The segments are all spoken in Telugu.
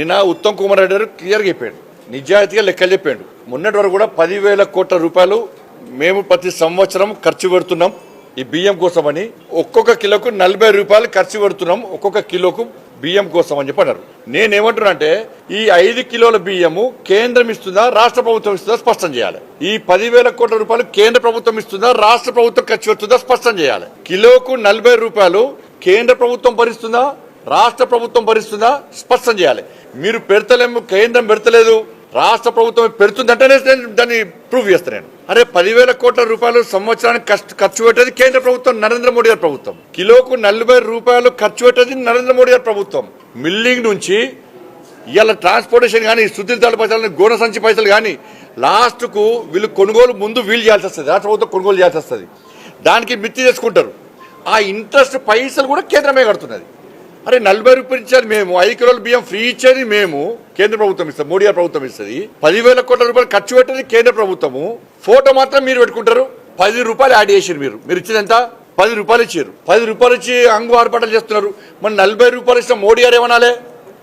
నిన్న ఉత్తమ్ కుమార్ రెడ్డి గారు క్లియర్గా చెప్పాడు. నిజాయితీగా లెక్కలు చెప్పాడు. మొన్నటి వరకు కూడా పదివేల కోట్ల రూపాయలు మేము ప్రతి సంవత్సరం ఖర్చు పెడుతున్నాం ఈ బియ్యం కోసమని. ఒక్కొక్క కిలోకు నలభై రూపాయలు ఖర్చు పెడుతున్నాం. ఒక్కొక్క కిలోకు బియ్యం కోసం అని చెప్పి అన్నారు నేనేమంటున్నా అంటే ఈ ఐదు కిలోల బియ్యము కేంద్రం ఇస్తుందా రాష్ట్ర ప్రభుత్వం ఇస్తుందా స్పష్టం చేయాలి. ఈ పదివేల కోట్ల రూపాయలు కేంద్ర ప్రభుత్వం ఇస్తుందా రాష్ట్ర ప్రభుత్వం ఖర్చు పెడుతుందా స్పష్టం చేయాలి. కిలోకు నలభై రూపాయలు కేంద్ర ప్రభుత్వం భరిస్తుందా రాష్ట్ర ప్రభుత్వం భరిస్తుందా? స్పష్టం చేయాలి. మీరు పెడతలేము కేంద్రం పెడతలేదు. రాష్ట్ర ప్రభుత్వం పెడుతుందంటేనే నేను దాన్ని ప్రూవ్ చేస్తాను నేను. అరే పదివేల కోట్ల రూపాయలు సంవత్సరానికి కష్ట- ఖర్చు పెట్టేది కేంద్ర ప్రభుత్వం నరేంద్ర మోడీ గారి ప్రభుత్వం. కిలోకు నలభై రూపాయలు ఖర్చు పెట్టేది నరేంద్ర మోడీ గారి ప్రభుత్వం. మిల్లింగ్ నుంచి ఇవాళ ట్రాన్స్పోర్టేషన్ కానీ సుద్దిల తాడు పైసలు గోన సంచి పైసలు కానీ లాస్ట్కు వీళ్ళు కొనుగోలు ముందు వీళ్ళు చేయాల్సి వస్తుంది. రాష్ట్ర ప్రభుత్వం కొనుగోలు చేయాల్సి వస్తుంది. దానికి మిత్తి చేసుకుంటారు. ఆ ఇంట్రెస్ట్ పైసలు కూడా కేంద్రమే కడుతున్నది. అరే నలభై రూపాయలు ఇచ్చేది మేము. ఐదు కిలోల బియ్యం ఫ్రీ ఇచ్చేది మేము. కేంద్ర ప్రభుత్వం ఇస్తాం మోడీ ప్రభుత్వం ఇస్తుంది. పదివేల కోట్ల రూపాయలు ఖర్చు పెట్టేది కేంద్ర ప్రభుత్వము. ఫోటో మాత్రం మీరు పెట్టుకుంటారు. పది రూపాయలు యాడ్ చేసారు మీరు. మీరు ఇచ్చేది ఎంత? పది రూపాయలు ఇచ్చారు. పది రూపాయలు ఇచ్చి అంగు ఆర్పాటలు చేస్తున్నారు. మరి నలభై రూపాయలు ఇచ్చిన మోడీ గారు ఏమనాలే?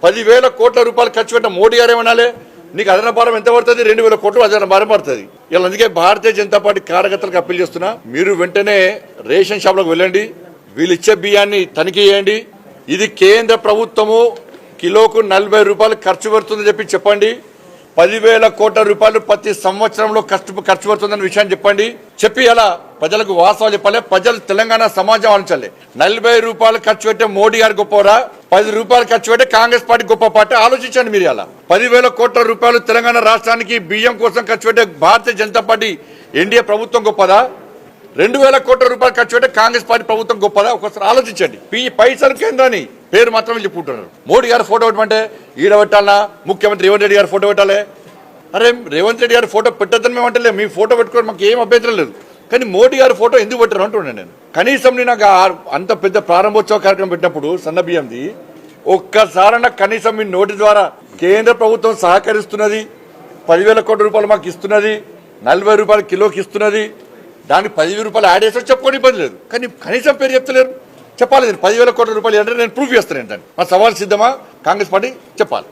పదివేల కోట్ల రూపాయలు ఖర్చు పెట్టిన మోడీ గారు ఏమనాలే? నీకు అదన భారం ఎంత పడుతుంది? రెండు వేల కోట్లు అదన భారం పడుతుంది. ఇలా అందుకే భారతీయ జనతా పార్టీ కార్యకర్తలకు అప్పీల్ చేస్తున్నా. మీరు వెంటనే రేషన్ షాప్లకు వెళ్ళండి. వీళ్ళు ఇచ్చే బియ్యాన్ని తనిఖీ చేయండి. ఇది కేంద్ర ప్రభుత్వము కిలోకు నలభై రూపాయలు ఖర్చు పెడుతుందని చెప్పి చెప్పండి. పదివేల కోట్ల రూపాయలు ప్రతి సంవత్సరంలో ఖర్చు ఖర్చు పెడుతుందన్న విషయాన్ని చెప్పండి. చెప్పి అలా ప్రజలకు వాస్తవాలు చెప్పాలి. ప్రజలు తెలంగాణ సమాజం ఆలోచించాలి. నలభై రూపాయలు ఖర్చు పెట్టే మోడీ గారు గొప్పవరా? పది రూపాయలు ఖర్చు పెట్టే కాంగ్రెస్ పార్టీ గొప్ప పార్టీ ఆలోచించండి మీరు అలా. పదివేల కోట్ల రూపాయలు తెలంగాణ రాష్ట్రానికి బియ్యం కోసం ఖర్చు పెట్టే భారతీయ జనతా పార్టీ ఎన్డీఏ ప్రభుత్వం గొప్పదా? రెండు వేల కోట్ల రూపాయలు ఖర్చు పెట్టే కాంగ్రెస్ పార్టీ ప్రభుత్వం గొప్పదా? ఒకసారి ఆలోచించండి. ఈ పైసలు కేంద్రాన్ని పేరు మాత్రం చెప్పుకుంటున్నారు. మోడీ గారు ఫోటో పెట్టమంటే ఈడ పెట్టాలనా ముఖ్యమంత్రి రేవంత్ రెడ్డి గారు ఫోటో పెట్టాలి? అరే రేవంత్ రెడ్డి గారు ఫోటో పెట్టద్దని మేము అంటే మీ ఫోటో పెట్టుకోవడం మాకు ఏం అభ్యంతరం లేదు. కానీ మోడీ గారు ఫోటో ఎందుకు పెట్టారు అంటున్నాను నేను. కనీసం నేను అంత పెద్ద ప్రారంభోత్సవ కార్యక్రమం పెట్టినప్పుడు సన్న బియ్యంది ఒక్కసారన్నా కనీసం మీ నోటి ద్వారా కేంద్ర ప్రభుత్వం సహకరిస్తున్నది పదివేల కోట్ల రూపాయలు మాకు ఇస్తున్నది నలభై రూపాయలు కిలోకి ఇస్తున్నది దానికి పదివేల రూపాయలు యాడ్ చేస్తే చెప్పుకొని ఇబ్బంది లేదు. కానీ కనీసం పేరు చెప్తలేరు. చెప్పాలి నేను పదివేల కోట్ల రూపాయలు అంటే నేను ప్రూఫ్ చేస్తాను ఏంటంటే. మా సవాల్ సిద్ధమా? కాంగ్రెస్ పార్టీ చెప్పాలి.